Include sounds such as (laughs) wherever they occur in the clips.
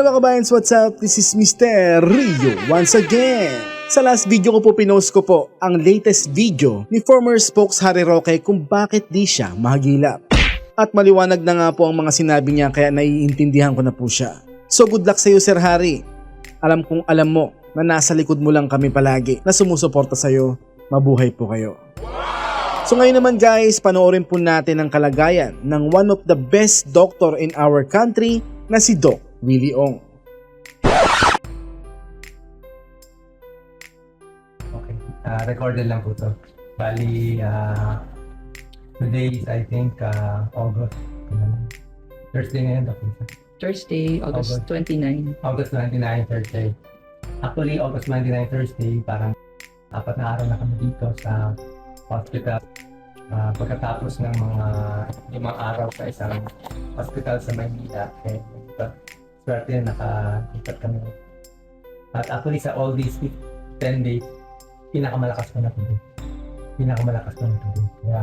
Hello mga kabayans, what's up? This is Mr. Rio once again. Sa last video ko po pinost ko po ang latest video ni former spokes Harry Roque kung bakit di siya mahagilap. At maliwanag na nga po ang mga sinabi niya kaya naiintindihan ko na po siya. So good luck sa iyo Sir Harry. Alam kong alam mo na nasa likod mo lang kami palagi na sumusuporta sa iyo. Mabuhay po kayo. So ngayon naman guys, panoorin po natin ang kalagayan ng one of the best doctor in our country na si Doc Willie Ong. Okay. Uh, recorded lang po to. Bali, uh, today is I think uh, August. ano, Thursday ngayon, okay. Thursday, August 29. August 29, Thursday. Actually, August 29, Thursday, parang apat na araw na kami dito sa hospital. Ah, pagkatapos ng mga limang araw sa isang hospital sa Maynila, eh, swerte na nakalipat kami. At actually, sa all these 10 days, pinakamalakas ko na today. Pinakamalakas ko na today. Kaya,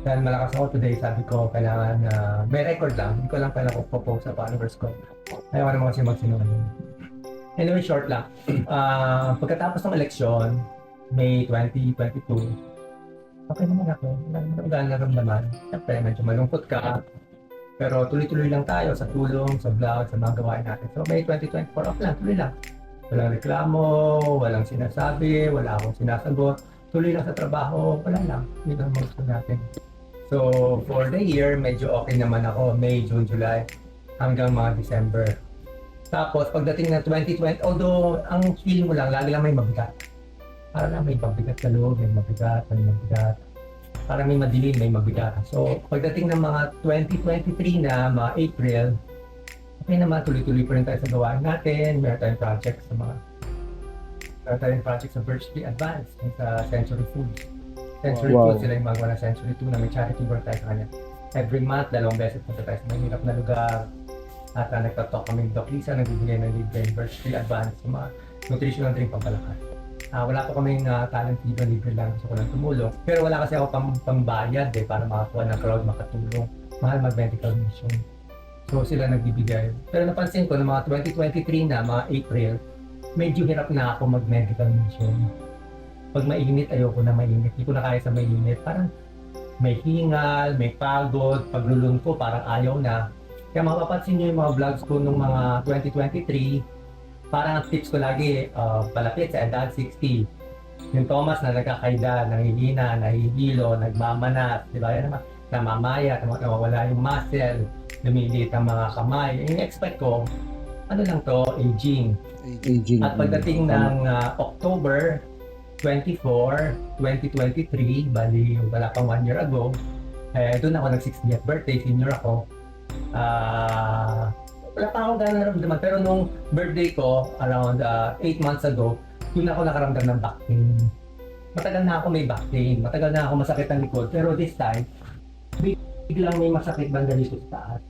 dahil malakas ako today, sabi ko, kailangan na may record lang. Hindi ko lang ko post sa followers ko. Ayaw ko naman kasi magsinungaling. Anyway, short lang. (clears throat) Ah, pagkatapos ng eleksyon, May 2022, okay naman ako. Na naman. Siyempre, medyo malungkot ka. Pero tuloy-tuloy lang tayo sa tulong, sa vlog, sa mga gawain natin. So, May 2024, okay lang, tuloy lang. Walang reklamo, walang sinasabi, wala akong sinasagot. Tuloy lang sa trabaho, wala lang. Yun ang gusto natin. So, for the year, medyo okay naman ako. May, June, July, hanggang mga December. Tapos, pagdating ng 2020, although ang feel mo lang, lagi lang may mabigat. Para lang may mabigat sa loob, may mabigat, may mabigat. Para may madilim, may mabigat. So, pagdating ng mga 2023 na, mga April, okay naman, tuloy-tuloy pa rin tayo sa gawain natin. Meron tayong project sa mga meron tayong project sa Birch Tree Advance, yung sa Century Foods. Century Wow. Foods, sila yung magawa ng Century 2 na may charity work tayo sa kanya. Every month, dalawang beses punta tayo sa mahirap na lugar. At uh, nagtatalk kami ni Doc Lisa, nagbibigay ng libre yung Birch Tree Advance, yung mga nutritional drink pampalakas. Ah, wala po kaming uh, talent dito, libre lang gusto ko lang tumulong. Pero wala kasi ako pang, pambayad eh, para makakuha ng crowd, makatulong. Mahal mag-medical mission. So sila nagbibigay. Pero napansin ko na mga 2023 na, mga April, medyo hirap na ako mag-medical mission. Pag mainit, ayoko na mainit. Hindi ko na kaya sa mainit. Parang may hingal, may pagod, paglulun ko, parang ayaw na. Kaya mapapansin nyo yung mga vlogs ko nung mga 2023, parang ang tips ko lagi, uh, palapit sa edad 60. Yung Thomas na nagkakaida, nangihina, nahihilo, nagmamanat, di ba? Yan naman, namamaya, nam- nawawala yung muscle, lumiliit ang mga kamay. Yung expect ko, ano lang to, aging. Aging. At pagdating ng uh, October 24, 2023, bali wala pang one year ago, eh, doon ako nag 60th birthday, senior ako. Ah, wala pa akong gano'n naramdaman. Pero nung birthday ko, around 8 months ago, doon ako nakaramdam ng back pain. Matagal na ako may back pain. Matagal na ako masakit ang likod. Pero this time, biglang may masakit banda dito sa taas.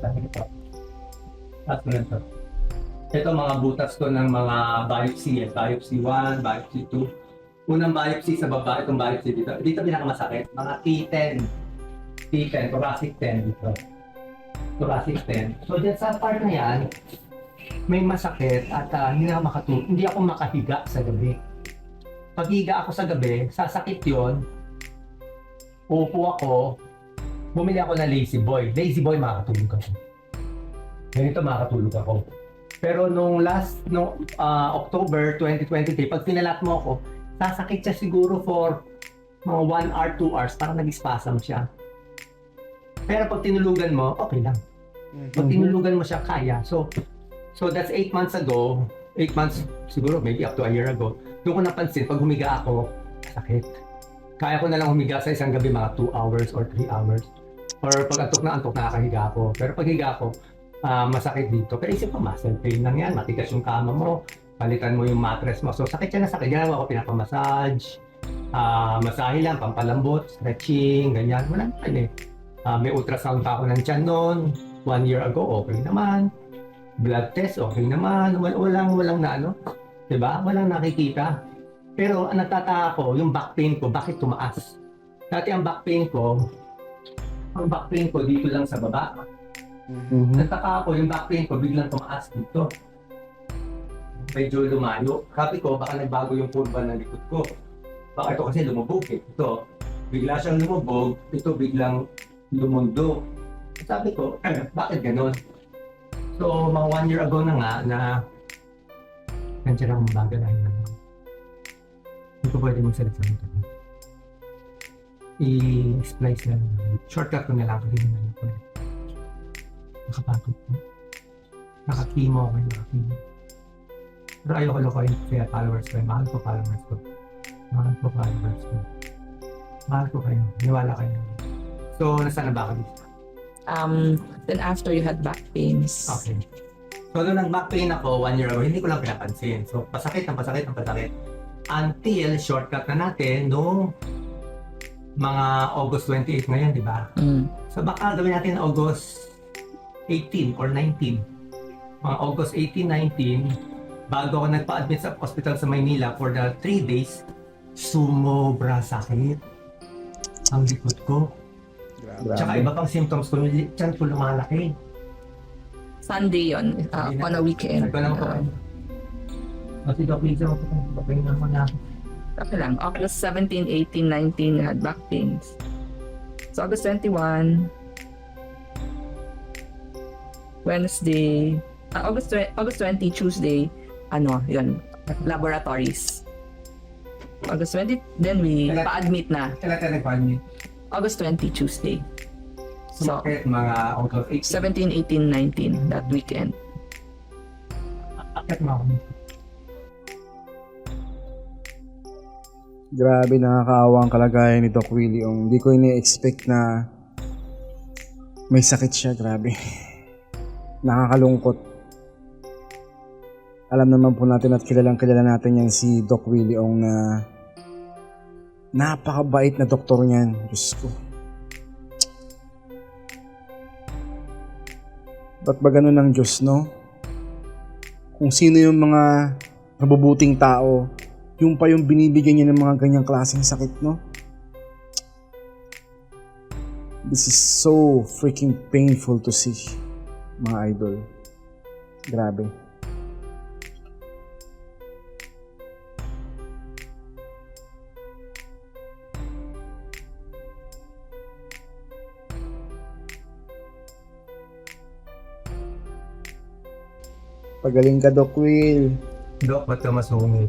Sa ito. Taas ko lang to. Ito mga butas ko ng mga biopsy. Eh. Biopsy 1, biopsy 2. Unang biopsy sa baba, itong biopsy dito. Dito pinakamasakit. Mga T10. T10, thoracic 10 dito. Thoracic 10. So dyan sa part na yan, may masakit at ah, hindi na makatulog. Hindi ako makahiga sa gabi. Pag higa ako sa gabi, sasakit yon. Upo ako, bumili ako ng lazy boy. Lazy boy, makakatulog ako. Ganito makakatulog ako. Pero nung last, no October 2023, pag pinalat mo ako, sasakit siya siguro for mga 1 hour, 2 hours, parang nag-spasm siya. Pero pag tinulugan mo, okay lang. Pag tinulugan mo siya, kaya. So, so that's 8 months ago, 8 months, siguro maybe up to a year ago, doon ko napansin, pag humiga ako, sakit. Kaya ko na lang humiga sa isang gabi mga 2 hours or 3 hours. Or pag antok na antok, nakakahiga ako. Pero pag higa ako, ah, masakit dito. Pero isip ko, muscle pain lang yan. Matigas yung kama mo. Palitan mo yung mattress mo. So, sakit siya na sakit. Ginagawa ko pinapamassage. Ah, masahe lang, pampalambot, stretching, ganyan. Wala naman eh. Ah, may ultrasound pa ako ng tiyan noon. One year ago, okay naman. Blood test, okay naman. Wal- Walang, walang na ano. Diba? Walang nakikita. Pero ang natataka ko, yung back pain ko, bakit tumaas? Dati ang back pain ko, ang back pain ko dito lang sa baba. Mhm. Nagtaka ako, yung back pain ko biglang tumaas dito. Medyo lumayo. Sabi ko, baka nagbago yung kurba ng likod ko. Baka ito kasi lumubog eh. Ito, bigla siyang lumubog, ito biglang lumundo. Sabi ko, eh, bakit ganun? So, mga one year ago na nga, na nandiyan ang bago na yun. Hindi ko pwede magsalita nito. I-splice na lang. Shortcut ko na lang. Hindi na lang. Nakapagod po. Nakakimo ako yung nakakimo. Pero ayoko lokohin kaya followers ko. Mahal ko followers ko. Mahal ko followers ko. Mahal ko kayo. Niwala kayo. So, nasaan na ba ako dito? Um, then after you had back pains. Okay. So, nung nag-back pain ako one year ago, hindi ko lang pinapansin. So, pasakit ng pasakit ng pasakit. Until, shortcut na natin, no mga August 28 ngayon, di ba? Mm. So baka gawin natin August 18 or 19. Mga August 18, 19, bago ako nagpa-admit sa hospital sa Maynila for the 3 days, sumobra sakit ang likod ko. Tsaka iba pang symptoms ko, tiyan ko lumalaki. Sunday yon uh, Hindi na. on a weekend. Sabi ko naman po, Uh, Kasi please ako po, babay naman na ako. okay lang. August 17, 18, 19, you had back pains. So August 21, Wednesday, ah, August, August 20, Tuesday, ano, yun, laboratories. August 20, then we Kailan- pa-admit na. Kailan tayo nag-admit? August 20, Tuesday. So, Sumakit mga August 18. 17, 18, 19, that weekend. Akit mo ako. Grabe nakakaawa ang kalagayan ni Doc Willie. Ong hindi ko ini-expect na may sakit siya. Grabe. (laughs) Nakakalungkot. Alam naman po natin at kilalang kilala natin yan si Doc Willie Ong na napakabait na doktor niyan. Diyos ko. Ba't ba ganun ang Diyos, no? Kung sino yung mga mabubuting tao, yung pa yung binibigyan niya ng mga ganyang klaseng sakit, no? This is so freaking painful to see, mga idol. Grabe. Pagaling ka, Doc Will. Dok, ba't ka masungit?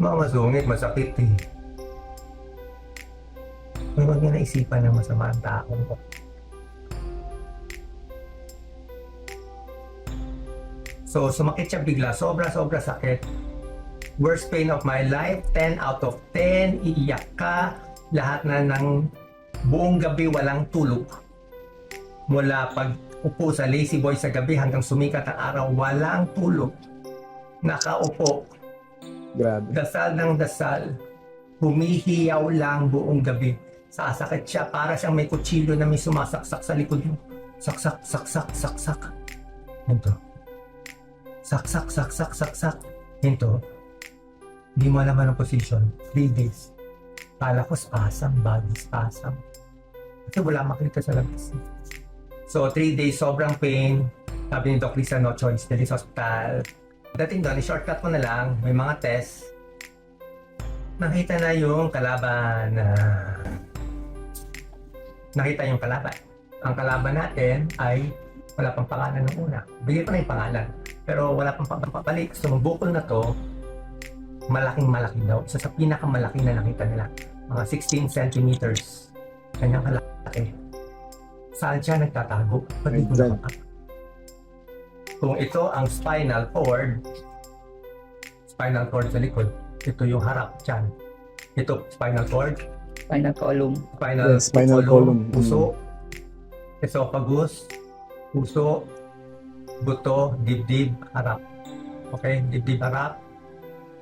Mga masungit, masakit eh. May huwag niya naisipan ng masama ang tao. So, sumakit siya bigla. Sobra-sobra sakit. Worst pain of my life. 10 out of 10. Iiyak ka. Lahat na ng buong gabi walang tulog. Mula pag upo sa lazy boy sa gabi hanggang sumikat ang araw, walang tulog nakaupo, Grabe. dasal ng dasal, humihiyaw lang buong gabi. Sasakit siya para siyang may kutsilyo na may sumasaksak sa likod mo. Saksak, saksak, saksak. Ito. Saksak, saksak, saksak. Ito. Hindi mo alam ang position. Three days. Kala ko spasm, body spasm. Kasi wala makita sa labas. So, three days, sobrang pain. Sabi ni Doc Lisa, no choice. Dali sa hospital. Dating doon, shortcut ko na lang, may mga test. Nakita na yung kalaban na... nakita yung kalaban. Ang kalaban natin ay wala pang pangalan ng una. Bigay ko na yung pangalan. Pero wala pang pa- papalik. So, bukol na to, malaking malaki daw. Isa sa pinakamalaki na nakita nila. Mga 16 centimeters. Kanyang kalaki. Saan siya nagtatago? Pwede ko na kung ito ang spinal cord, spinal cord sa likod, ito yung harap dyan. Ito, spinal cord, Spinal column. spinal, Yes, spinal column. Mm. puso, esophagus, puso, buto, dibdib, harap. Okay, dibdib, harap,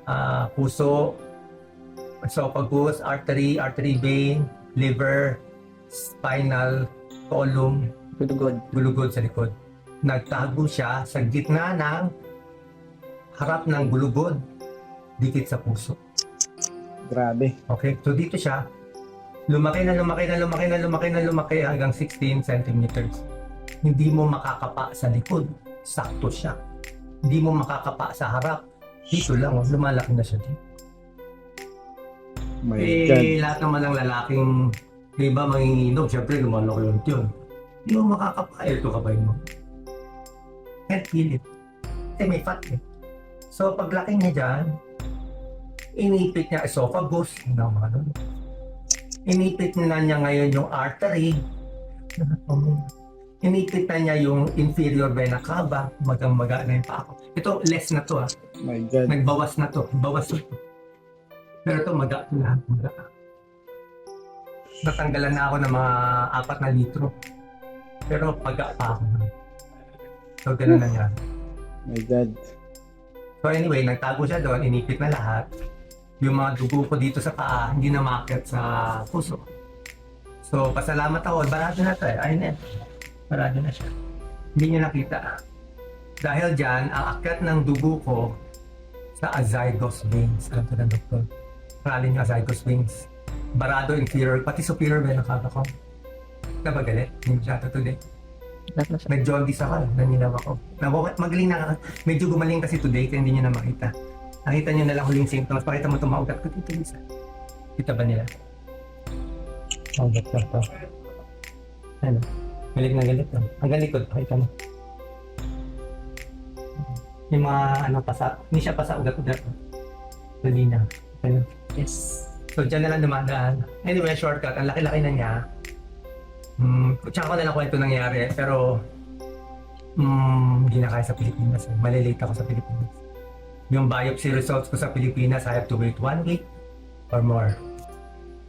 ah, puso, esophagus, artery, artery vein, liver, spinal column, Good, gulugod sa likod. Nagtago siya sa gitna ng harap ng gulugod, dikit sa puso. Grabe. Okay? So dito siya, lumaki na lumaki na lumaki na lumaki na lumaki hanggang 16 centimeters. Hindi mo makakapa sa likod. Sakto siya. Hindi mo makakapa sa harap. Dito lang, oh, lumalaki na siya dito. My God. Eh, lahat naman ng lalaking, di ba, manginginom, syempre lumalaki yung yun. Hindi mo makakapa. Eh, ito kabay mo. Can't feel it. Kasi may fat eh. So, paglaki niya dyan, inipit niya esophagus, mga ganun. Inipit na niya ngayon yung artery. (laughs) Inipit na niya yung inferior vena cava, magang-maga na yung pako. Ito, less na to ah. My God. Nagbawas na to. Bawas na to. Pero ito, maga lahat. Maga. Natanggalan na ako ng mga apat na litro. Pero maga pa ako. So, ganun na yan. My God. So anyway, nagtago siya doon, inipit na lahat. Yung mga dugo ko dito sa paa, hindi na makit sa puso. So, pasalamat ako. Barado na to eh. Ayun na. Barado na siya. Hindi niyo nakita. Dahil dyan, ang akyat ng dugo ko sa azygos veins. Alam ko ng doktor. Paralin yung azygos veins. Barado inferior, pati superior vena cava ko. Nabagalit. Hindi siya today. Na siya. Nag-jaundice ako, naninaw ako. Nawa- Magaling na, medyo gumaling kasi today kaya hindi nyo na makita. Nakita nyo na lang huling symptoms. Pakita mo itong maugat ko dito isa. Kita ba nila? Maugat ko ito. Ano? Galit na galit. No? Ang galikod, pakita mo. Yung mga ano pasa, hindi siya pasa ugat-ugat. Malina. Ano? Yes. So, dyan na lang dumadaan. Anyway, shortcut. Ang laki-laki na niya. Hmm, tsaka ko na lang kwento nangyari. Pero, hmm, hindi na kaya sa Pilipinas. Eh. Malilate ako sa Pilipinas. Yung biopsy results ko sa Pilipinas, I have to wait one week or more.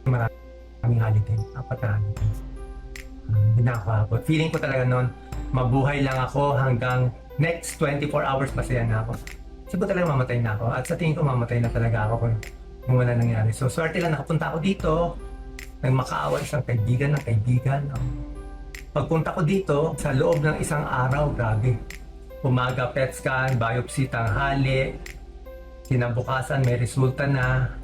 Maraming holiday. Apat na holiday. Hmm, Hindi na ako abot. Feeling ko talaga noon, mabuhay lang ako hanggang next 24 hours masaya na ako. Siguro talaga mamatay na ako. At sa tingin ko mamatay na talaga ako kung, wala nangyari. So, swerte lang nakapunta ako dito. Nagmakaawa isang kaibigan ng kaibigan. Pagpunta ko dito, sa loob ng isang araw, grabe. Umaga PET scan, biopsy tanghali, kinabukasan may resulta na,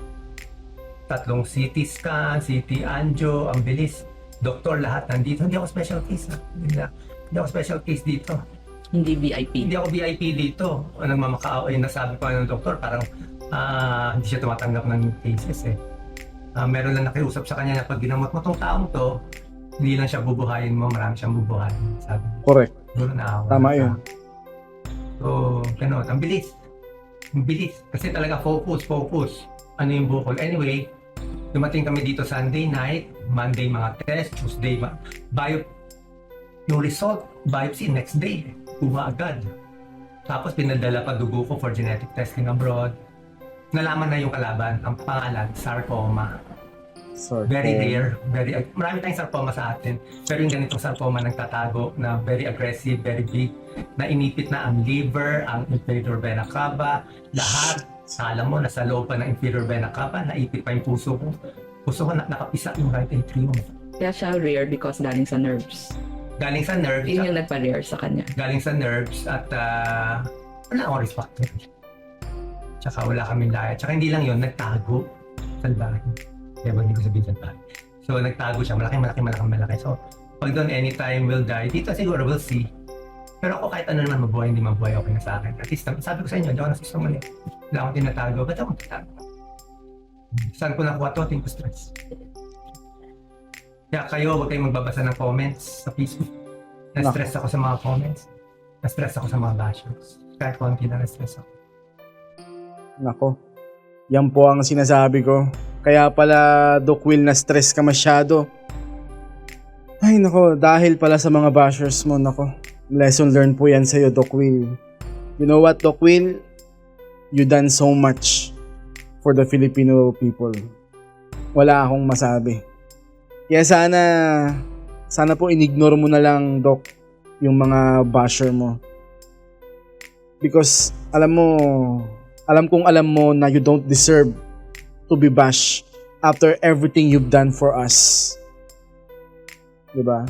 tatlong CT scan, CT angio, ang bilis. Doktor lahat nandito. Hindi ako special case. Ha? Hindi, na- hindi ako special case dito. Hindi VIP. Hindi ako VIP dito. Anong mamakaawa yung nasabi pa ng doktor, parang ah, hindi siya tumatanggap ng cases eh. Ah, meron lang nakiusap sa kanya na pag ginamot mo tong taong to, hindi lang siya bubuhayin mo, marami siyang bubuhayin. Sabi. Correct. Siguro na Tama yun. So, ganun. Ang bilis. Ang bilis. Kasi talaga focus, focus. Ano yung bukol. Anyway, dumating kami dito Sunday night, Monday mga test, Tuesday ma- bio yung result, biopsy next day. Kuha agad. Tapos pinadala pa dugo ko for genetic testing abroad. Nalaman na yung kalaban, ang pangalan, sarcoma. Sorry. Very rare, very marami tayong sarcoma sa atin. Pero yung ganitong sarcoma nagtatago na very aggressive, very big, na inipit na ang liver, ang inferior vena cava, lahat. Alam mo, nasa loob pa ng inferior vena cava, naipit pa yung puso ko. Puso ko na, nakapisa yung right atrium. Kaya siya rare because galing sa nerves. Galing sa nerves, Yun yung nagpa-rare sa kanya. galing sa nerves at ah, wala akong risk factor. Tsaka wala kaming laya. Tsaka hindi lang yun, nagtago. Salbahe. Kaya ba hindi ko sabihin salbahe. So nagtago siya, malaki, malaki, malaki, malaki. So pag doon anytime will die, dito siguro we'll see. Pero ako kahit ano naman mabuhay, hindi mabuhay, okay na sa akin. At least, sabi ko sa inyo, hindi ako nasisto mali. Wala akong tinatago. Ba't ako tinatago? Saan ko nakuha to? Think ko stress. Kaya kayo, huwag kayong magbabasa ng comments sa Facebook. Na-stress ako sa mga comments. Na-stress ako sa mga bashers. Kahit konti na na-stress ako. Nako. Yan po ang sinasabi ko. Kaya pala, Doc Will, na stress ka masyado. Ay, nako. Dahil pala sa mga bashers mo, nako. Lesson learned po yan sa'yo, Doc Will. You know what, Doc Will? You done so much for the Filipino people. Wala akong masabi. Kaya sana, sana po inignore mo na lang, Doc, yung mga basher mo. Because, alam mo, alam kong alam mo na you don't deserve to be bashed after everything you've done for us. 'Di ba?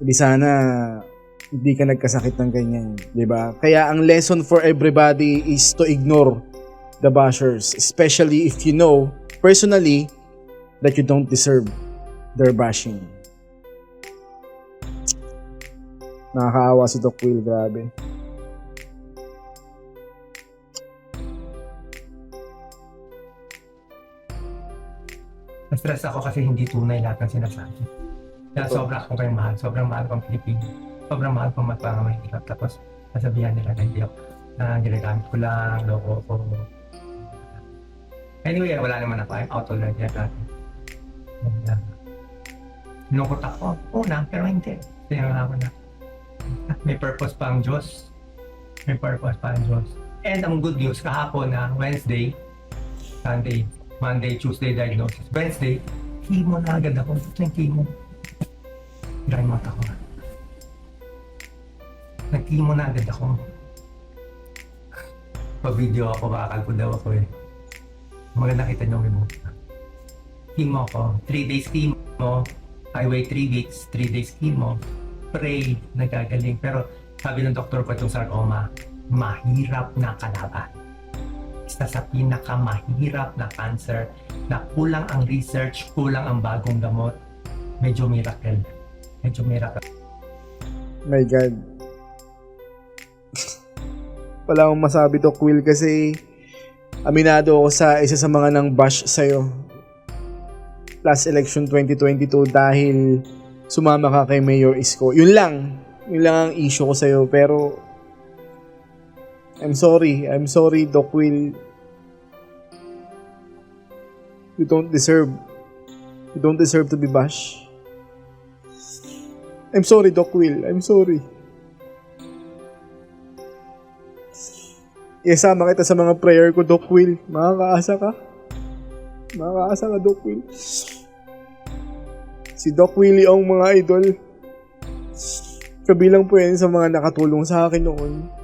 Hindi sana hindi ka nagkasakit ng ganyan, 'di ba? Kaya ang lesson for everybody is to ignore the bashers, especially if you know personally that you don't deserve their bashing. Nakakaawa si Doc Will, grabe. Na-stress ako kasi hindi tunay lahat ng sinasabi. Kaya Totoo. sobra akong kayo mahal. Sobrang mahal kong Pilipino. Sobrang mahal kong magpapamahirap. Tapos, nasabihan nila na hindi ako, na ginagamit ko lang, loko ko. Anyway, wala naman ako. I'm out already. And, uh, Nilungkot ako. Una, pero hindi. Tinala ko na. (laughs) May purpose pa ang Diyos. May purpose pa ang Diyos. And ang good news, kahapon na Wednesday, Sunday, Monday, Tuesday diagnosis. Wednesday, chemo na agad ako. Nag chemo. Dry mouth ako. Nag-chemo na agad ako. Pag-video ako, kakalpo daw ako eh. Maganda kita niyo buka. Chemo ako. 3 days chemo. Wait 3 weeks. 3 days chemo. Pray, nagagaling. Pero sabi ng doktor ko itong sarcoma, mahirap na kalaban isa sa pinakamahirap na cancer na kulang ang research, kulang ang bagong gamot. Medyo miracle. Medyo miracle. My God. Wala akong masabi, Doc Will, kasi aminado ako sa isa sa mga nang bash sa'yo. Last election 2022 dahil sumama ka kay Mayor Isko. Yun lang. Yun lang ang issue ko sa'yo. Pero I'm sorry. I'm sorry, Doc Will. You don't deserve. You don't deserve to be bashed. I'm sorry, Doc Will. I'm sorry. Isama kita sa mga prayer ko, Doc Will. Makakaasa ka. Makakaasa ka, Doc Will. Si Doc Willie ang mga idol. Kabilang po yan sa mga nakatulong sa akin noon.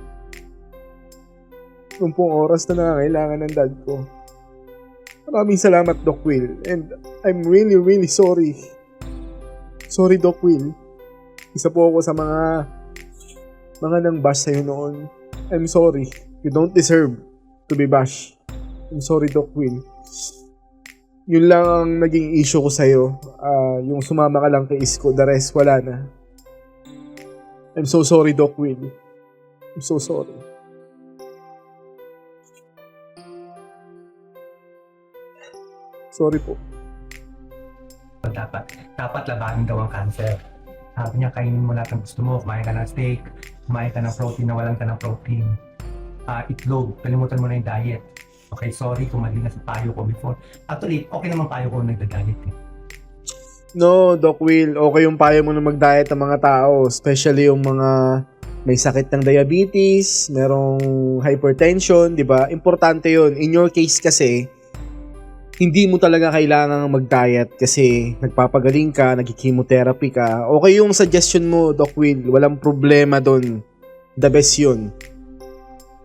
Nung pong oras na nangangailangan ng dad ko. Maraming salamat, Doc Will. And I'm really, really sorry. Sorry, Doc Will. Isa po ako sa mga mga nang bash sa'yo noon. I'm sorry. You don't deserve to be bashed. I'm sorry, Doc Will. Yun lang ang naging issue ko sa'yo. Ah, yung sumama ka lang kay Isko. The rest, wala na. I'm so sorry, Doc Will. I'm so sorry. Sorry po. Dapat, dapat labanin daw ang cancer. Sabi niya, kainin mo lahat ng gusto mo. Kumain ka ng steak, kumain ka ng protein, nawalan ka ng protein. Ah, itlog, kalimutan mo na yung diet. Okay, sorry kung mali na sa payo ko before. Actually, okay naman payo ko nagda-diet eh. No, Doc Will, okay yung payo mo na mag-diet ng mga tao, especially yung mga may sakit ng diabetes, merong hypertension, di ba? Importante yun. In your case kasi, hindi mo talaga kailangan mag-diet kasi nagpapagaling ka, nagki-chemotherapy ka. Okay yung suggestion mo, Doc Will. Walang problema doon. The best yun.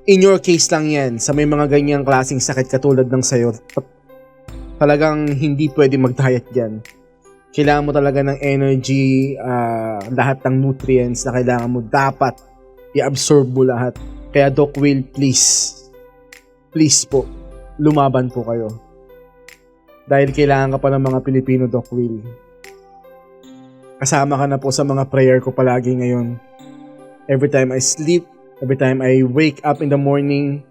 In your case lang yan, sa may mga ganyang klaseng sakit katulad ng sayo, talagang hindi pwede mag-diet dyan kailangan mo talaga ng energy, ah, lahat ng nutrients na kailangan mo dapat i-absorb mo lahat. Kaya Doc Will, please, please po, lumaban po kayo. Dahil kailangan ka pa ng mga Pilipino, Doc Will. Kasama ka na po sa mga prayer ko palagi ngayon. Every time I sleep, every time I wake up in the morning,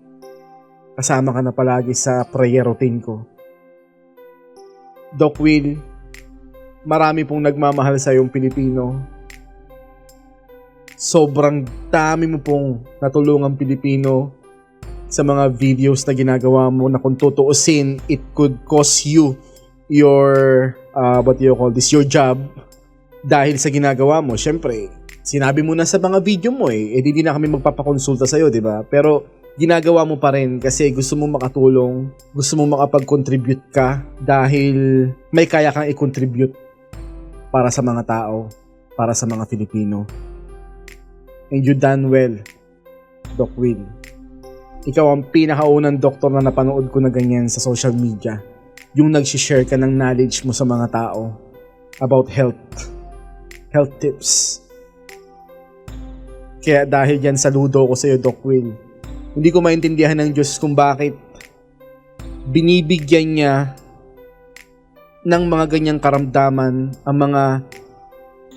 kasama ka na palagi sa prayer routine ko. Doc Will, marami pong nagmamahal sa yung Pilipino. Sobrang dami mo pong natulungang Pilipino sa mga videos na ginagawa mo na kung tutuusin, it could cost you your, uh, what do you call this, your job dahil sa ginagawa mo. Siyempre, sinabi mo na sa mga video mo eh, eh di, di na kami magpapakonsulta sa'yo, di ba? Pero ginagawa mo pa rin kasi gusto mo makatulong, gusto mo makapag-contribute ka dahil may kaya kang i-contribute para sa mga tao, para sa mga Filipino. And you done well, Doc Will. Ikaw ang pinakaunang doktor na napanood ko na ganyan sa social media. Yung nag-share ka ng knowledge mo sa mga tao about health. Health tips. Kaya dahil yan saludo ko sa iyo, Doc Will. Hindi ko maintindihan ng Diyos kung bakit binibigyan niya ng mga ganyang karamdaman ang mga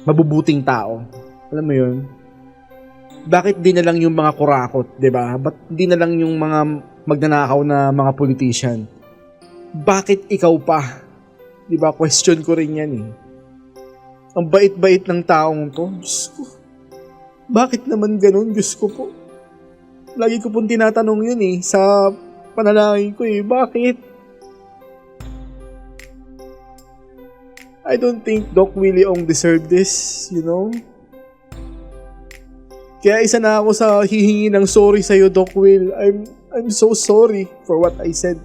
mabubuting tao. Alam mo yun? Bakit di na lang yung mga kurakot, 'di ba? Ba't di na lang yung mga magnanakaw na mga politician? Bakit ikaw pa? 'Di ba? Question ko rin 'yan eh. Ang bait-bait ng taong to. Diyos ko. Bakit naman ganun? Diyos ko po. Lagi ko pong tinatanong yun eh sa panalangin ko eh. Bakit? I don't think Doc Willie Ong deserve this, you know? Kaya isa na ako sa hihingi ng sorry sa'yo, Doc Will. I'm, I'm so sorry for what I said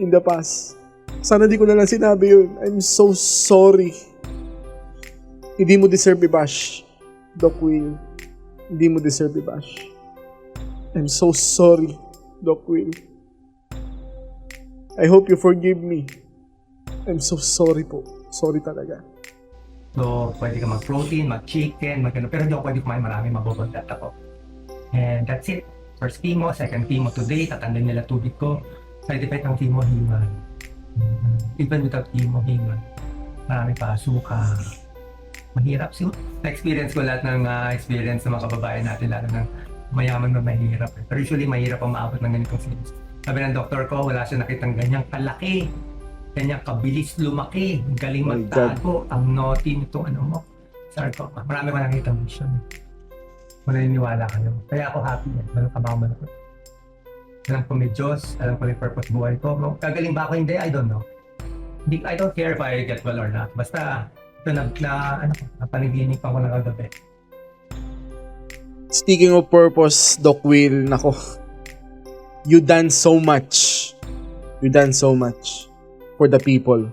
in the past. Sana di ko na lang sinabi yun. I'm so sorry. Hindi mo deserve i-bash, Doc Will. Hindi mo deserve i-bash. I'm so sorry, Doc Will. I hope you forgive me. I'm so sorry po. Sorry talaga. So, pwede ka mag-protein, mag-chicken, mag pero hindi ako pwede kumain marami, mabobondat ako. And that's it. First chemo, second chemo today, tatandaan nila tubig ko. Side effect ng chemo, hingal. Even without chemo, hingal. Marami pa, suka. Mahirap. So, na-experience ko lahat ng ah, experience ng mga kababayan natin, lalo ng mayaman na mahirap. Pero usually, mahirap ang maabot ng ganitong stage. Sabi ng doktor ko, wala siya nakitang ganyang kalaki. Ganyang kabilis lumaki. Galing My magtago. Ang naughty nitong ano mo. Sarcoma. Marami ko nakita vision. Kung naniniwala kayo. Kaya ako happy yan. Walang kabaw malakot. Alam ko may Diyos. Alam ko may purpose buhay ko. No? Gagaling ba ako hindi? I don't know. Hindi, I don't care if I get well or not. Basta, ito na, na ano, na panaginip ako ng kagabi. Speaking of purpose, Doc Will, nako. You done so much. You done so much for the people.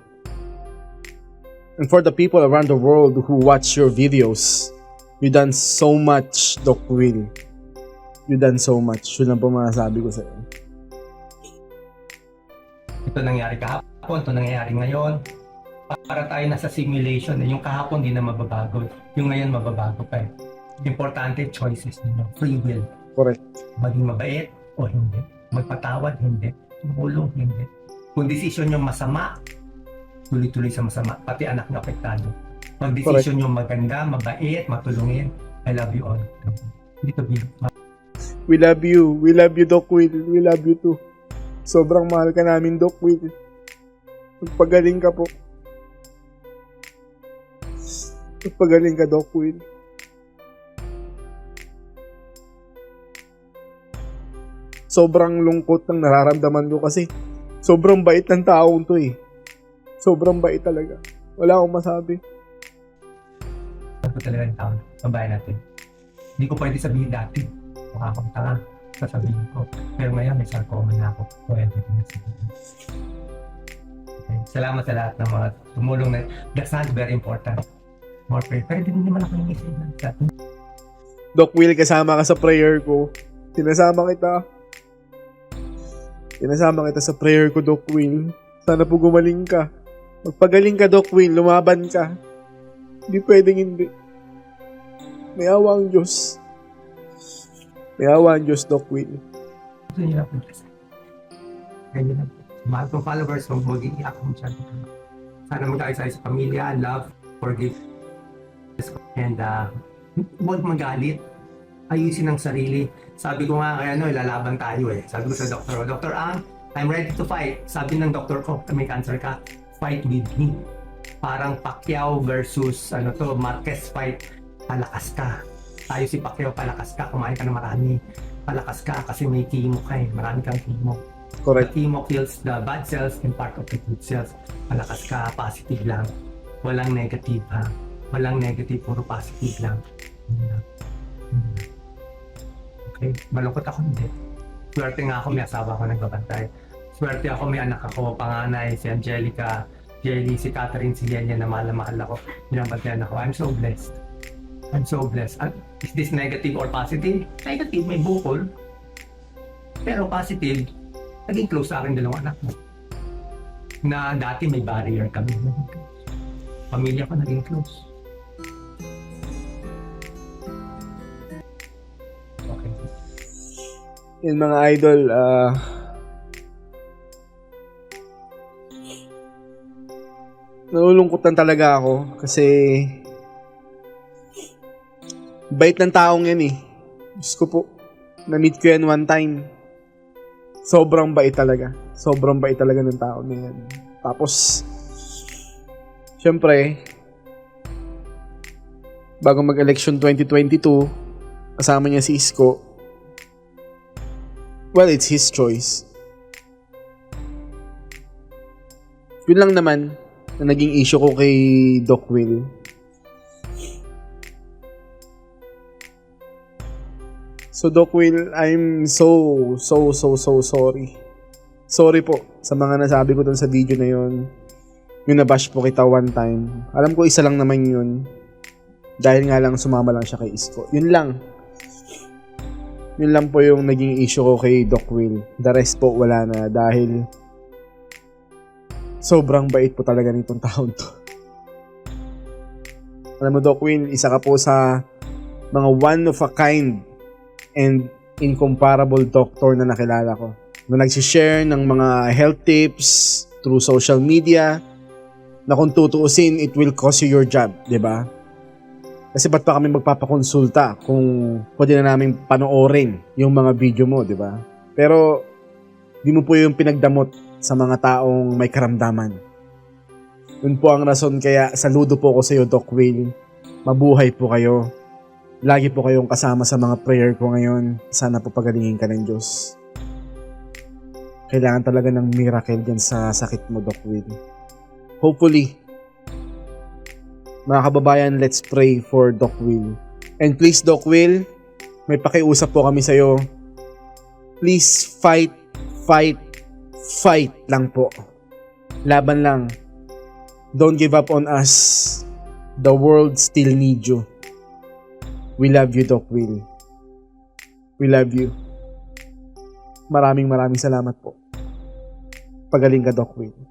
And for the people around the world who watch your videos. You done so much, Doc Will. You done so much. Yun lang po masasabi ko sa iyo. ito nangyari kahapon, ito nangyayari ngayon. Para tayo nasa simulation, eh. yung kahapon di na mababago, yung ngayon mababago pa eh. Importante, choices ninyo, free will. Correct. Maging mabait o hindi. Magpatawad, hindi. Tumulong, hindi. Kung desisyon nyo masama, tuloy-tuloy sa masama, pati anak nyo apektado. Pag desisyon nyo maganda, mabait, matulungin, I love you all. Hindi to be We love you. We love you, Doc Will. We love you too. Sobrang mahal ka namin, Doc Will. Magpagaling ka po. Magpagaling ka, Doc Will. Sobrang lungkot ng nararamdaman ko kasi sobrang bait ng taong to eh. Sobrang bait talaga. Wala akong masabi. Ano talaga yung tao, babae natin. Hindi ko pwede sabihin dati. Mukha akong tanga, sasabihin ko. Pero ngayon may sarcoma na ako. Pwede ko na sabihin. Okay. Salamat sa lahat ng mga tumulong na that's not very important. More prayer. Pero hindi naman ako yung isip ng. Doc Will, kasama ka sa prayer ko. Sinasama kita. Sinasama kita sa prayer ko, Doc Will. Sana po gumaling ka. Magpagaling ka, Doc Will. Lumaban ka. Hindi pwedeng hindi. May awa ang Diyos. May awa ang Diyos, Doc Will. Gusto niyo lang po. Ganyan lang po. Mahal kong followers, huwag maging iyak kong chat. Sana mag-ayos sa pamilya, love, forgive, and uh, huwag magalit. Ayusin ang sarili. Sabi ko nga kaya ano, lalaban tayo eh. Sabi ko sa doktor, Dr. Ang, I'm ready to fight. Sabi ng doktor ko, may cancer ka, fight with me. Parang Pacquiao versus ano to, Marquez fight. Palakas ka. Tayo si Pacquiao, palakas ka. Kumain ka na marami. Palakas ka kasi may chemo ka eh. Marami kang chemo. The Correct. chemo kills the bad cells and part of the good cells. Malakas ka, positive lang. Walang negative ha. Walang negative, puro positive lang. Yun lang. Hmm. Okay, malungkot ako hindi. Swerte nga ako, may asawa ako nagbabantay. Swerte ako, may anak ako, panganay, si Angelica, Jelly, si Catherine, si Yenya na mahal na mahal ako. Binabantayan ako. I'm so blessed. I'm so blessed. At is this negative or positive? Negative, may bukol. Pero positive, naging close sa akin dalawang anak mo. Na dati may barrier kami. Pamilya ko naging close. Yun mga idol, ah... nalulungkot lang talaga ako kasi bait ng taong yan eh. Diyos ko po. Na-meet ko yan one time. Sobrang bait talaga. Sobrang bait talaga ng tao na yan. Tapos, syempre, bago mag-election 2022, kasama niya si Isko. Well, it's his choice. Yun lang naman na naging issue ko kay Doc Will. So Doc Will, I'm so, so, so, so sorry. Sorry po sa mga nasabi ko dun sa video na yun. Yung nabash po kita one time. Alam ko isa lang naman yun. Dahil nga lang sumama lang siya kay Isko. Yun lang. Yun lang po yung naging issue ko kay Doc Will. The rest po wala na dahil sobrang bait po talaga nitong taon to. Alam mo Doc Will, isa ka po sa mga one of a kind and incomparable doctor na nakilala ko. Na nagsishare ng mga health tips through social media na kung tutuusin, it will cost you your job, di ba? Kasi ba't pa kami magpapakonsulta kung pwede na namin panoorin yung mga video mo, di ba? Pero, di mo po yung pinagdamot sa mga taong may karamdaman. Yun po ang rason kaya saludo po ako sa iyo, Doc Will. Mabuhay po kayo. Lagi po kayong kasama sa mga prayer ko ngayon. Sana po pagalingin ka ng Diyos. Kailangan talaga ng miracle dyan sa sakit mo, Doc Will. Hopefully, mga kababayan, let's pray for Doc Will. And please, Doc Will, may pakiusap po kami sa'yo. Please fight, fight, fight lang po. Laban lang. Don't give up on us. The world still need you. We love you, Doc Will. We love you. Maraming maraming salamat po. Pagaling ka, Doc Will.